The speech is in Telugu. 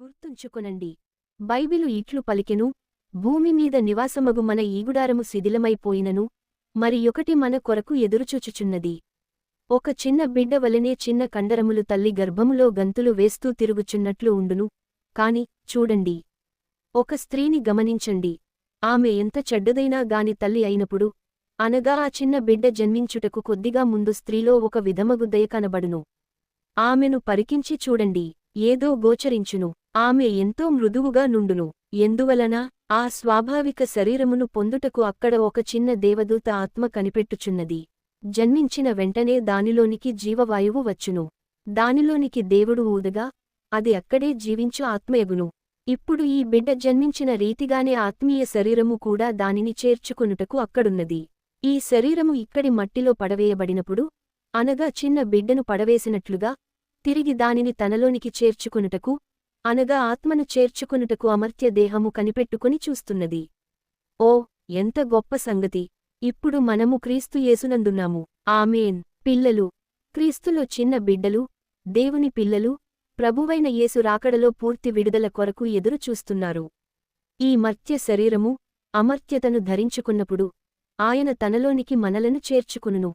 గుర్తుంచుకొనండి. బైబిలు ఇట్లు పలికెను భూమి మీద నివాసమగు మన ఈగుడారము శిథిలమైపోయినను మరి ఒకటి మన కొరకు ఎదురుచూచుచున్నది. ఒక చిన్న బిడ్డ వలనే చిన్న కండరములు తల్లి గర్భములో గంతులు వేస్తూ తిరుగుచున్నట్లు ఉండును కాని చూడండి. ఒక స్త్రీని గమనించండి. ఆమె ఎంత చెడ్డదైనా గాని తల్లి అయినప్పుడు అనగా ఆ చిన్న బిడ్డ జన్మించుటకు కొద్దిగా ముందు స్త్రీలో ఒక విధమగు దయ కనబడును. ఆమెను పరికించి చూడండి ఏదో గోచరించును. ఆమె ఎంతో మృదువుగా నుండును. ఎందువలన? ఆ స్వాభావిక శరీరమును పొందుటకు అక్కడ ఒక చిన్న దేవదూత ఆత్మ కనిపెట్టుచున్నది. జన్మించిన వెంటనే దానిలోనికి జీవవాయువు వచ్చును. దానిలోనికి దేవుడు ఊదగా అది అక్కడే జీవించు ఆత్మయగును. ఇప్పుడు ఈ బిడ్డ జన్మించిన రీతిగానే ఆత్మీయ శరీరము కూడా దానిని చేర్చుకొనుటకు అక్కడున్నది. ఈ శరీరము ఇక్కడి మట్టిలో పడవేయబడినప్పుడు అనగా చిన్న బిడ్డను పడవేసినట్లుగా తిరిగి దానిని తనలోనికి చేర్చుకొనుటకు అనగా ఆత్మను చేర్చుకునుటకు అమర్త్య దేహము కనిపెట్టుకుని చూస్తున్నది. ఓ ఎంత గొప్ప సంగతి! ఇప్పుడు మనము క్రీస్తు యేసునందున్నాము. ఆమెన్. పిల్లలు క్రీస్తులో చిన్న బిడ్డలు దేవుని పిల్లలు ప్రభువైన యేసు రాకడలో పూర్తి విడుదల కొరకు ఎదురు చూస్తున్నారు. ఈ మర్త్య శరీరము అమర్త్యతను ధరించుకున్నప్పుడు ఆయన తనలోనికి మనలను చేర్చుకునును.